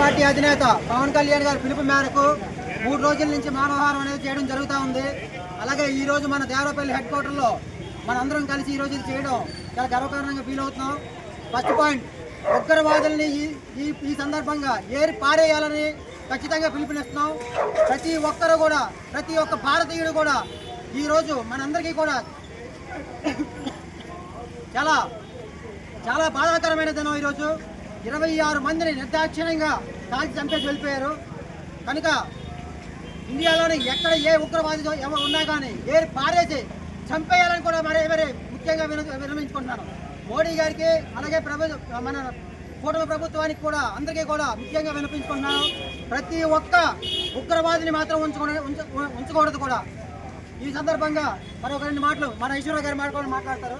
Party అధినేత పవన్ కళ్యాణ్ గారి పిలుపు మేరకు మూడు రోజుల నుంచి మానవహారం అనేది చేయడం జరుగుతూ ఉంది. అలాగే ఈ రోజు మన దేవరపల్లి హెడ్ క్వార్టర్లో మనందరం కలిసి ఈ రోజు ఇది చేయడం చాలా గర్వకారణంగా ఫీల్ అవుతున్నాం. ఫస్ట్ పాయింట్ ఉగ్రవాదుల్ని ఈ ఈ ఈ సందర్భంగా ఏరి పారేయాలని ఖచ్చితంగా పిలుపునిస్తున్నాం. ప్రతి ఒక్కరు కూడా ప్రతి ఒక్క భారతీయుడు కూడా ఈరోజు మనందరికీ కూడా చాలా చాలా బాధాకరమైన దినం ఈరోజు ఇరవై ఆరు మందిని నిర్దాక్షిణ్యంగా కాల్చి చంపేసి వెళ్ళిపోయారు. కనుక ఇండియాలోని ఎక్కడ ఏ ఉగ్రవాది ఎవరు ఉన్నా కానీ ఏ పారేసి చంపేయాలని కూడా మరే మరి ముఖ్యంగా విన విరమించుకుంటున్నాను మోడీ గారికి అలాగే ప్రభుత్వ మన కూటమి ప్రభుత్వానికి కూడా అందరికీ కూడా ముఖ్యంగా వినిపించుకుంటున్నాను ప్రతి ఒక్క ఉగ్రవాదిని మాత్రం ఉంచుకూడదు ఉంచకూడదు కూడా. ఈ సందర్భంగా మరొక రెండు మాటలు మన ఈశ్వరరావు గారి మాట్లాడు మాట్లాడతారు.